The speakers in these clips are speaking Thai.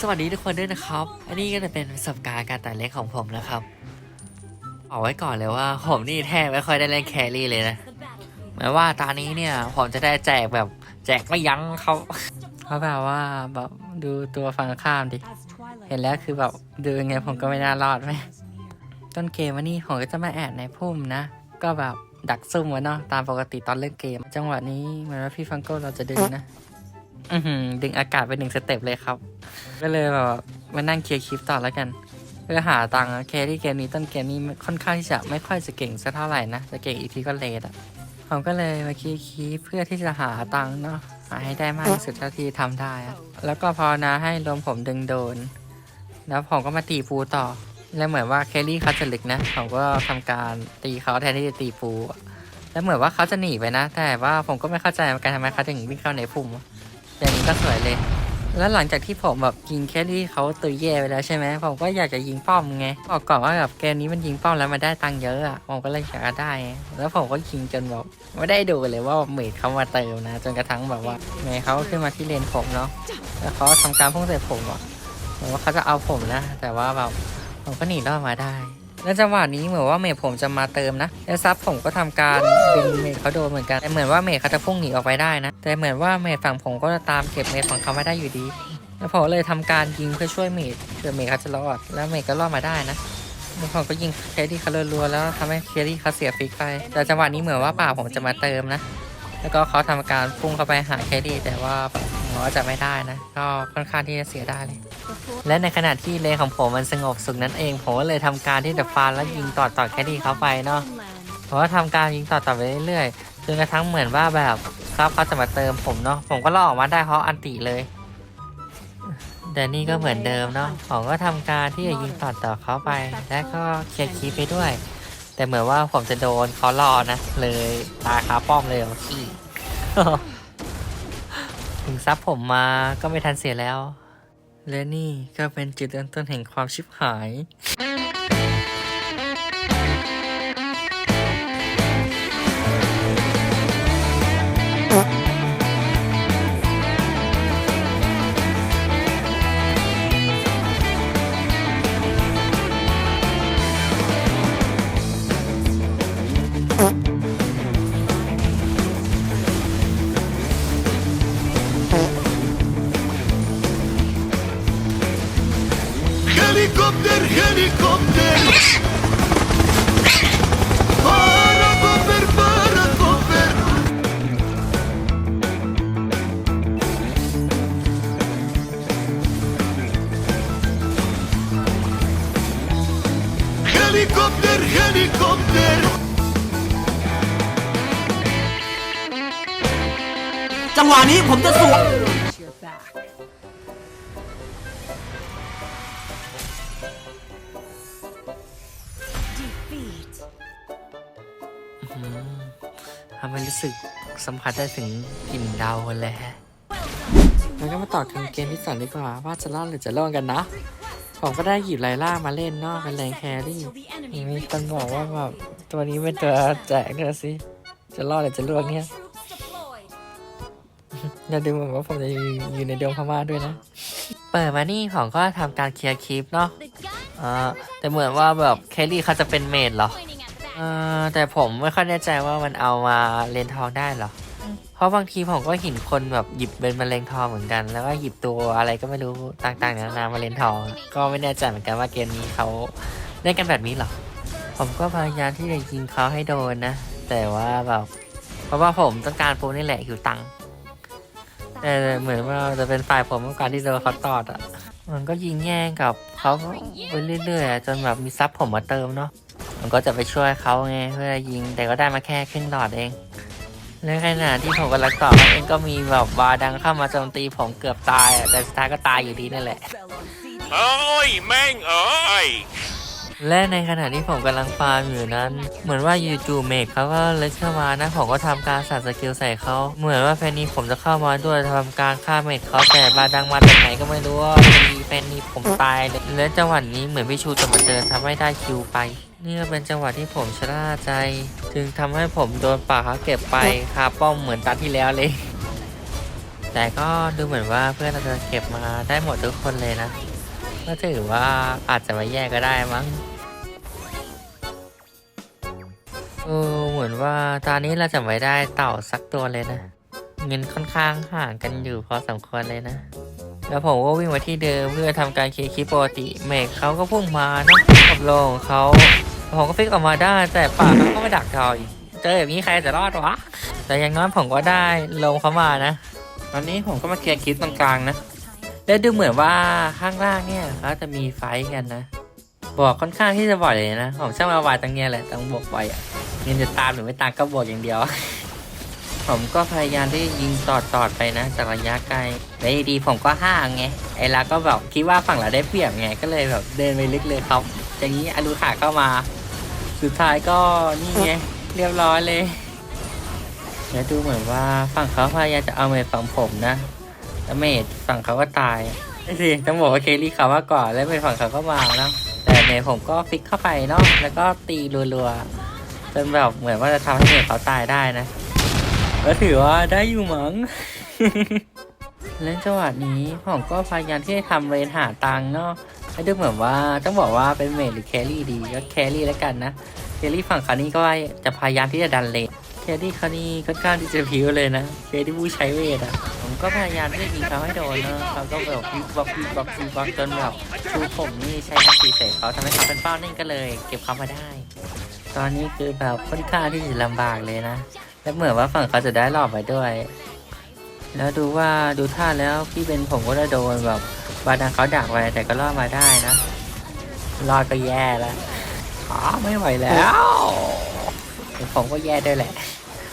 สวัสดีทุกคนด้วยนะครับ อันนี้ก็จะเป็นประสบการณ์การตัดเล็กของผมนะครับเอาไว้ก่อนเลยว่าผมนี่แทบไม่ค่อยได้เล่นแครี่เลยนะหมายว่าตอนนี้เนี่ยผมจะได้แจกแบบแจกไม่ยั้งเขาเขาแบบว่าแบบดูตัวฝั่งข้ามดิ เห็นแล้วคือแบบดูยังไงผมก็ไม่น่ารอดไหมต้นเกมวันนี้ผมก็จะมาแอดในพุ่มนะ ก็แบบดักซุ่มไว้เนาะตามปกติตอนเล่นเกม จังหวะนี้เหมือนว่าพี่ฟังโก้เราจะดึงนะ อือหือดึงอากาศไปหนึ่งสเต็ปเลยครับ ก็เลยแบบมานั่งเคลียร์คลิปต่อแล้วกันเพื่อหาตังค์แครี่เกมนี้ต้นเกมนี้ค่อนข้างที่จะไม่ค่อยจะเก่งสักเท่าไหร่นะจะเก่งอีกทีก็เลทอะผมก็เลยมาคีย์คลิปเพื่อที่จะหาตังค์เนาะหาให้ได้มากที่สุดเท่าที่ทำได้ แล้วก็พอนะให้รวมผมดึงโดน แล้วผมก็มาตีปูต่อ แล้วเหมือนว่าแครี่เขาจะลึกนะผมก็ทำการตีเขาแทนที่จะตีปู แล้วเหมือนว่าเขาจะหนีไปนะ แต่ว่าผมก็ไม่เข้าใจเหมือนกันทำไมเขาถึงวิ่งเข้าในพุ่ม อย่างนี้ก็สวยเลย แล้วหลังจากที่ผมแบบยิงแครี่เขาตัวแย่ไปแล้วใช่ไหมผมก็อยากจะยิงป้อมไงบอกก่อนว่าแบบเกมนี้มันยิงป้อมแล้วมันได้ตังค์เยอะอะผมก็เลยอยากจะได้ แล้วผมก็ยิงจนแบบไม่ได้ดูเลยว่าเมดเขามาเติมนะ จนกระทั่งแบบว่าเมดเขาขึ้นมาที่เลนผมเนาะแล้วเขาทำการพุ่งใส่ผมอะเหมือนว่าเขาจะเอาผมนะแต่ว่าแบบผมก็หนีรอดมาได้ แล้วจังหวะนี้เหมือนว่าเมดผมจะมาเติมนะ แล้วซับผมก็ทำการดึงเมดเขาโดนเหมือนกัน แต่เหมือนว่าเมดเขาจะพุ่งหนีออกไปได้นะ แต่เหมือนว่าเมดฝั่งผมก็จะตามเก็บเมดฝั่งเขาไม่ได้อยู่ดี แล้วผมเลยทำการยิงเพื่อช่วยเมดเผื่อเมดเขาจะรอด แล้วเมดก็รอดมาได้นะแล้วผมก็ยิงเคที่เขารัวๆแล้วทำให้เคที่เขาเสียฟิกไป แต่จังหวะนี้เหมือนว่าป่าผมจะมาเติมนะ แล้วก็เขาทำการพุ่งเข้าไปหาเคที่แต่ว่า ผมว่าจะไม่ได้นะ ก็ค่อนข้างที่จะเสียได้เลย และในขณะที่เลนของผมมันสงบสุขนั่นเอง ผมก็เลยทำการที่จะฟาดแล้วยิงต่อต่อแคดี้เขาไปเนาะผมก็ทำการยิงต่อต่อไปเรื่อยๆจนกระทั่งเหมือนว่าแบบครับเขาจะมาเติมผมเนาะผมก็ล่อออกมาได้เพราะอันติเลยแต่นี่ก็เหมือนเดิมเนาะผมก็ทำการที่จะยิงต่อต่อเขาไป และก็เคลียร์คีไปด้วย แต่เหมือนว่าผมจะโดนเขาล่อนะ เลยตายคาป้อมเลยอะขี้ ถึงซับผมมาก็ไม่ทันเสียแล้ว และนี่ก็เป็นจุดเริ่มต้นแห่งความชิบหาย Helikopter, helikopter Parakoper, parakoper Helikopter, helikopter จังหวะนี้ผมจะสวนำให้รู้สึกสัมผัสได้ถึงกลิ่นดาวเลยฮะแล้วก็มาต่อถึงเกมที่สองดีกว่า ว่าจะรอดหรือจะร่วงกันนะ ผมก็ได้หยิบไลล่ามาเล่นเนอกเป็นแรงแครี่มีคนบอกว่าแบบตัวนี้เป็นตัวแจกเนอะสิ จะรอดหรือจะร่วงเนี่ยอย่าดูเหมือนว่าผมจะอยู่ในดวงพม่าด้วยนะ เปิดมานี่ผมก็ทำการเคลียร์คลิปเนาะอ่าแต่เหมือนว่าแบบแครี่เขาจะเป็นเมดเหรอ เออแต่ผมไม่ค่อยแน่ใจว่ามันเอามาเลนทองได้เหรอ เพราะบางทีผมก็เห็นคนแบบหยิบเป็นมะเร็งทองเหมือนกัน แล้วก็หยิบตัวอะไรก็ไม่รู้ต่างๆนานามาเลนทอง ก็ไม่แน่ใจเหมือนกันว่าเกมนี้เขาเล่นกันแบบนี้เหรอ ผมก็พยายามที่จะยิงเขาให้โดนนะ แต่ว่าแบบเพราะว่าผมต้องการปูนี่แหละหิวตังค์แต่เหมือนว่าจะเป็นฝ่ายผมต้องการที่จะโดนเขาตอดอะ มันก็ยิงแย่งกับเขาไปเรื่อยๆอะจนแบบมีซับผมมาเติมเนาะ ผมก็จะไปช่วยเขาไงเพื่อยิง แต่ก็ได้มาแค่ครึ่งหลอดเองในขณะที่ผมกำลังต่อเขาเองก็มีแบบวาดังเข้ามาโจมตีผมเกือบตายอะแต่สุดท้ายก็ตายอยู่ดีนั่นแหละ เอ้ยแม่งเอ้ยและในขณะที่ผมกำลังฟาร์มอยู่นั้น เหมือนว่ายูจูเมกเขาก็เลยเข้ามานะผมก็ทำการสั่สกิลใส่เขาเหมือนว่าแฟนนี้ผมจะเข้ามาด้วยทำการฆ่าเมกเขาแต่บาดังมาจากไหนก็ไม่รู้ว่ามีแฟนนี้ผมตายเลย และจังหวะนี้เหมือนพี่ชูจะมาเจอทำให้ได้คิวไปนี่ก็เป็นจังหวะที่ผมชะล่าใจ จึงทำให้ผมโดนป่าเขาเก็บไปคาป้อมเหมือนตาที่แล้วเลย แต่ก็ดูเหมือนว่าเพื่อนเราจะเก็บมาได้หมดทุกคนเลยนะก็ถือว่าอาจจะมาแยกก็ได้มั้งเออเหมือนว่าตอนนี้เราจะไม่ได้เต่าสักตัวเลยนะ เงินค่อนข้างห่างกันอยู่พอสมควรเลยนะ แล้วผมก็วิ่งมาที่เดิมเพื่อทำการเคลียร์คลิปปกติเมฆเขาก็พุ่งมาเนอะกับโลของเขาผมก็ฟิกออกมาได้ แต่ป่าเขาก็มาดักทอยเจอแบบนี้ใครจะรอดวะ แต่อย่างน้อยผมก็ได้ลงเขามานะ ตอนนี้ผมก็มาเคลียร์คลิปตรงกลางนะและดูเหมือนว่าข้างล่างเนี่ยเขาจะมีไฟท์กันนะ บอกค่อนข้างที่จะบ่อยเลยนะ ผมช่างมาวายตรงเนี้ยแหละต้องบวกบ่อยอะเงินจะตามหรือไม่ตามก็บวกอย่างเดียว ผมก็พยายามที่ยิงตอดตอดๆไปนะจากระยะไกลและดีผมก็ห่างไง ไอ้ลาก็แบบคิดว่าฝั่งเราได้เปรียบไง ก็เลยแบบเดินไปลึกเลยครับ อย่างนี้อลูขาเข้ามา สุดท้ายก็นี่ไงเรียบร้อยเลย แล้วดูเหมือนว่าฝั่งเขาพยายามจะเอาเมดฝั่งผมนะแล้วเมดฝั่งเขาก็ตายสิต้องบอกว่าเคลี่เขามาก่อนแล้วเมดฝั่งเขาก็มานะแต่เมดผมก็ฟิกเข้าไปเนาะแล้วก็ตีรัวๆจนแบบเหมือนว่าจะทำให้เมดเขาตายได้นะ ก็ถือว่าได้อยู่มั้ง เล่นจังหวะนี้ผมก็พยายามที่จะทำเรนหาตังเนาะให้ดูเหมือนว่าต้องบอกว่าเป็นเมดหรือแครี่ดีก็แครี่แล้วกันนะเคลลี่ฝั่งคานี้ก็จะพยายามที่จะดันเลนเคลลี่คานี้ค่อนข้างที่จะผิวเลยนะเคลลี่ผู้ใช้เวทอะผมก็พยายามที่จะยิงเขาให้โดนนะเขาก็แบบวิบวับวิบวับวิบวับจนแบบชูผมนี่ใช้แอคทีเสร็จเขาทำให้เขาเป็นเป้านิ่งก็เลย เก็บเขามาได้ ตอนนี้คือแบบค่อนข้างที่จะลำบากเลยนะ และเหมือนว่าฝั่งเขาจะได้หลอกไปด้วย แล้วดูว่าดูท่าแล้วพี่เป็นผมก็จะโดนแบบบาดังเขาดักไว้แต่ก็รอดมาได้นะ รอดก็แย่แล้วอ๋อไม่ไหวแล้วผมก็แย่ด้วยแหละ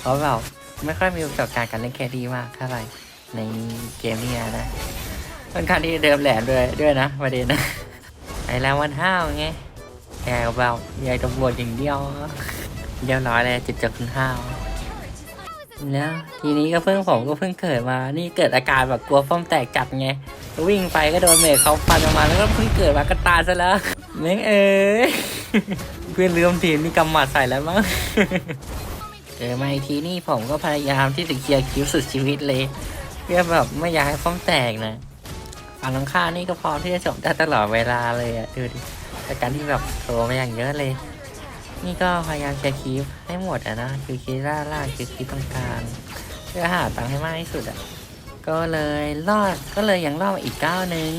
เพราะแบบไม่ค่อยมีประสบการณ์การเล่นแคดีมากเท่าไหร่ในเกมนี้นะค่อนข้างที่เดิมแหลมด้วยด้วยนะประเด็นนะไอ้แล้ววันห้าวไงแกก็แบบยายตำรวจอย่างเดียวเรียบร้อยเลยจุดจบคุณห้าว แล้วทีนี้ก็เพิ่งผมก็เพิ่งเกิดมา นี่เกิดอาการแบบกลัวฟ้อมแตกจัดไงวิ่งไปก็โดนเมฆเขาฟันออกมาแล้วก็เพิ่งเกิดมาก็ตายซะแล้วเม้งเอ้ยเพื่อนลืมทีมีกำหมัดใส่แล้วมั้งเจอมาอีกทีนี่ผมก็พยายามที่จะเคลียร์คิวสุดชีวิตเลย เพื่อแบบไม่อยากให้ฟ้อมแตกนะฝั่งตรงข้านี่ก็พร้อมที่จะจบได้ตลอดเวลาเลยอะดูดิแต่การที่แบบโตมาอย่างเยอะเลย นี่ก็พยายามเคลียร์คลิปให้หมดอะนะคือคลิปล่าล่าคือคลิปตรงกลางเพื่อหาตังค์ให้มากที่สุดอะก็เลยรอดก็เลยยังรอดมาอีกก้าวหนึ่ง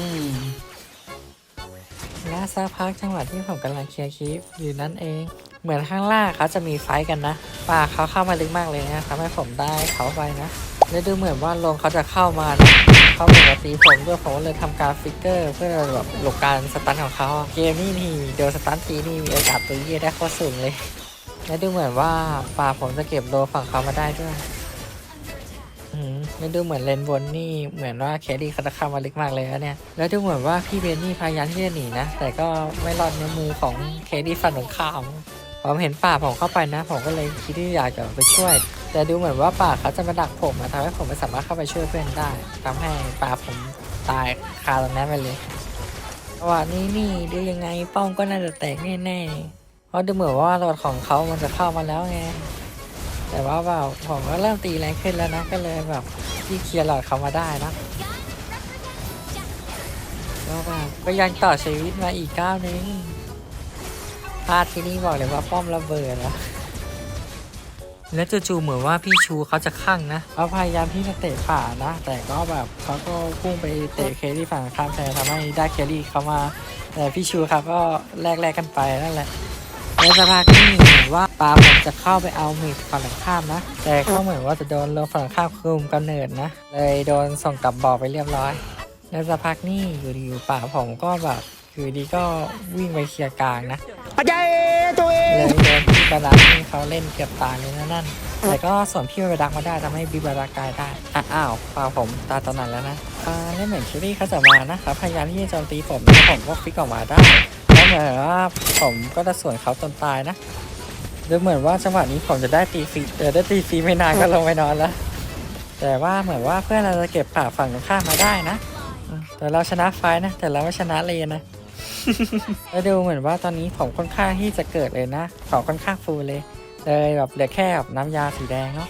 และสักพักจังหวะที่ผมกำลังเคลียร์คลิปอยู่นั่นเอง เหมือนข้างล่างเขาจะมีไฟกันนะป่าเขาเข้ามาลึกมากเลยนะทำให้ผมได้เขาไปนะ และดูเหมือนว่าลงเขาจะเข้ามานะเขาเหมือนกับตีผมด้วยผมก็เลยทำการฟิกเกอร์ เพื่อแบบหลบการสตันของเขาเกมนี้นี่โดนสตันทีนี่มีโอกาสตัวเยี่ยได้โคตรสูงเลย และดูเหมือนว่าป่าผมจะเก็บโลฝั่งเขามาได้ด้วยอืมแล้วดูเหมือนเลนบนนี่เหมือนว่าแคดี้เขาจะเข้ามาลึกมากเลยนะเนี่ย แล้วดูเหมือนว่าพี่เบนนี่พยายามที่จะหนีนะ แต่ก็ไม่รอดในมือของแคดี้ฝั่งตรงข้ามผมเห็นป่าผมเข้าไปนะ ผมก็เลยคิดที่อยากจะไปช่วย แต่ดูเหมือนว่าป่าเขาจะมาดักผมนะทำให้ผมไม่สามารถเข้าไปช่วยเพื่อนได้ทำให้ป่าผมตายคาตรงนั้นไปเลยจังหวะนี้นี่ดูยังไงป้อมก็น่าจะแตกแน่ๆเพราะดูเหมือนว่ารถของเขามันจะเข้ามาแล้วไงแต่ว่าแบบผมก็เริ่มตีแรงขึ้นแล้วนะก็เลยแบบที่เคลียร์หลอดเขามาได้นะก็แบบก็ยังต่อชีวิตมาอีกก้าวนึงพลาดที่นี่บอกเลยว่าป้อมระเบิดแล้ว แล้วจู่ๆเหมือนว่าพี่ชูเขาจะข้างนะเขาพยายามที่จะเตะป่านะ แต่ก็แบบเขาก็พุ่งไปเตะเคลลี่ฝั่งข้ามแทนทำให้ได้เคลลี่เขามาแต่พี่ชูครับก็แลกๆกันไปนั่นแหละในสภาที่เหมือนว่าปาผมจะเข้าไปเอาเมดฝั่งข้ามนะ แต่เขาเหมือนว่าจะโดนลงฝั่งข้ามคุมกำเนิดนะ เลยโดนส่งกลับบ่อไปเรียบร้อยในสภานี่อยู่ดีอยู่ป่าผมก็แบบอยู่ดีก็วิ่งไปเคลียร์กลางนะ เลยโดนพี่บารักนี่เขาเล่นเกือบตายเลยนะนั่น แต่ก็ส่วนพี่บารักมาได้ทำให้บิบารักตายได้อะอ้าวป่าผมตายตอนนั้นแล้วนะอ่าเล่นเหมือนคิรี่เขาจะมานะครับพยายามที่จะโจมตีผมแล้วผมก็ฟิกออกมาได้แล้วเหมือนว่าผมก็จะสวนเขาจนตายนะดูเหมือนว่าจังหวะนี้ผมจะได้ตีฟรีเออได้ตีฟรีไม่นานก็ลงไปนอนแล้ว แต่ว่าเหมือนว่าเพื่อนเราจะเก็บป่าฝั่งตรงข้ามมาได้นะอืมแต่เราชนะไฟท์นะ แต่เราไม่ชนะเลนนะ แล้วดูเหมือนว่าตอนนี้ผมค่อนข้างที่จะเกิดเลยนะของค่อนข้างฟูเลย เลยแบบเหลือแค่แบบน้ำยาสีแดงเนาะ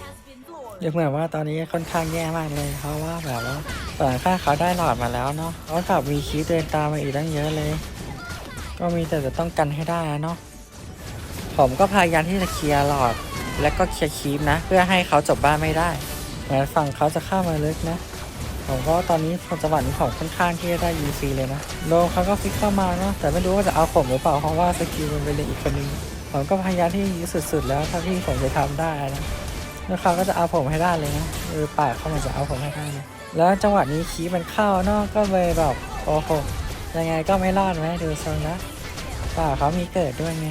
ดูเหมือนว่าตอนนี้ค่อนข้างแย่มากเลย เพราะว่าแบบว่าฝั่งข้าเขาได้หลอดมาแล้วเนาะเขากลับมีคีเดินตามมาอีกตั้งเยอะเลย ก็มีแต่จะต้องกันให้ได้เนาะผมก็พยายามที่จะเคลียร์หลอด และก็เคลียร์คีปนะ เพื่อให้เขาจบบ้านไม่ได้เหมือนฝั่งเขาจะเข้ามาลึกนะ ผมก็ตอนนี้ผลจังหวะนี้ผมค่อนข้างที่จะได้ยีฟรีเลยนะโดนเขาก็ฟิกเข้ามาเนาะแต่ไม่รู้ว่าจะเอาผมหรือเปล่าเพราะว่าสกิลมันเป็นอีกคนนึงผมก็พยายามที่สุดๆ แล้วเท่าที่ผมจะทำได้นะแล้วเขาก็จะเอาผมให้ได้เลยนะเออปากเขามันจะเอาผมให้ได้นะแล้วจังหวะนี้คีมันเข้าเนอะก็เลยแบบโอ้โหยังไงก็ไม่รอดไหมดูทรงนะป่ากเขามีเกิดด้วยไง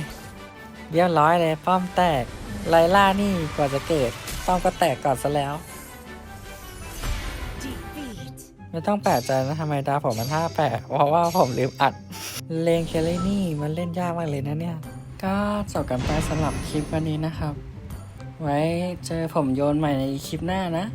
เรียบร้อยเลยป้อมแตกไลล่านี่กว่าจะเกิดป้อมก็แตกก่อนซะแล้ว ไม่ต้องแปลกใจนะทำไมดาผมมันห้าแปะเพราะว่าผมลืมอัด เลงเคลลี่นี่มันเล่นยากมากเลยนะเนี่ย ก็จบกันไปสำหรับคลิปวันนี้นะครับ ไว้เจอผมโยนใหม่ในคลิปหน้านะ